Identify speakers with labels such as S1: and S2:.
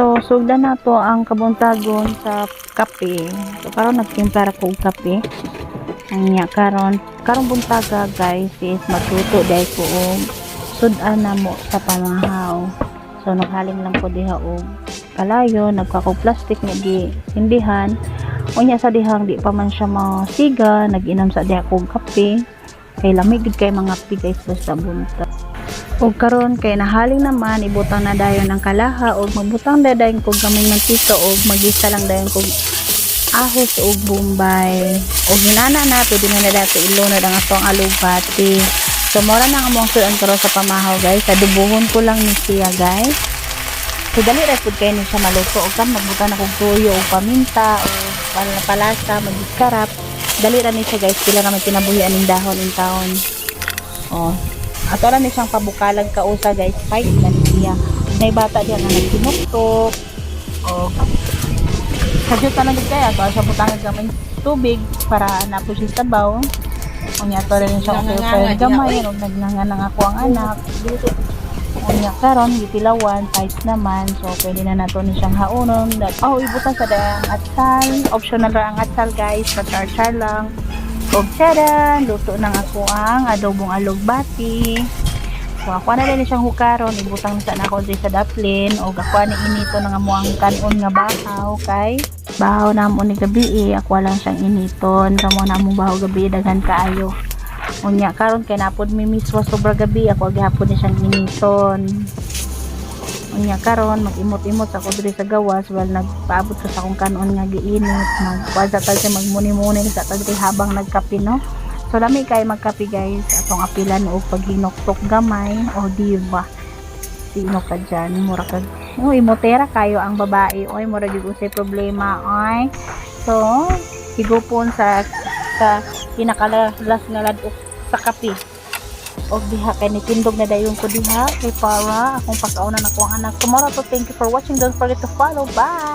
S1: So, sugdan na to ang kabuntagon sa kape. So, karon nagtimpla ra ko kape. Ang nya karon, buntaga guys is magluto dai ko og sudan na mo sa pamahaw. So, naghaling lang ko diha og kalayo, nagkakog plastic nga gi sindihan. Unya sa dihang di pa man siya masiga, nag-inom sa diha kog kape. Kay lamig kay mga guys basta bunta. Og karon kay nahaling naman ibutang na dayon ang kalaha og magbutang na dayon kog gamay mantika og magisa lang dayon kog ahos og bombay. Og ginana na pwede na na dato ilunod ang atong alugbati. So mora na ang mong sudan karon sa pamahaw guys. Adubuhon ko lang ni siya guys. So dali ra pud kay ni siya maluto og kan magbutang na kog tuyo og paminta o pal- palasa magiskarap. Dali ra siya guys pila naman kinabuhian ning dahon in taon. Oh, ato lang ni siyang pabukalang kausa guys. Fight na niya may bata diya nga nagkinuktok o sadyot na lang kaya so siya butangan gamay tubig para napo siya sabaw o niya to rin siya
S2: Nanganganga
S1: pero gamay
S2: diya,
S1: o nagnangan ako ang anak. O niya karon gitilawan fight naman. So pwede na nato ni siyang haunon. Oh ibutan sa dang atsal. Optional ra ang atsal guys. Pa-char lang og tsadan, luto ng ako ang adobong alugbati. So ako na din siyang hukaron, ibutang na sa nako di sa daplin og ako ni inito nga mo ang kanon nga bahaw kay bahaw na mo ni gabi eh, ako lang siyang initon kamo na mo bahaw gabi daghan kaayo. Unya karon kay napod mi miswa sobra gabi ako gihapon ni siyang initon. Unya karon mag-imot-imot ako diri sa gawas while nagpaabot sa akong kanon nga giinit magwaza ta siya magmuni-muni sa tagri habang nagkape no? So lami kay magkape guys. Atong apilan og paghinoktok gamay. O diba? Sino ka dyan? Mura ka. Oh, imotera kayo ang babae. Oy mura gyud usay problema oy so higupon sa sa pinakalas nga ladok sa kape og diha kay nitindog na dayon ko diha. Kay para akong pagkaunan ako ang anak. Tomorrow to thank you for watching. Don't forget to follow. Bye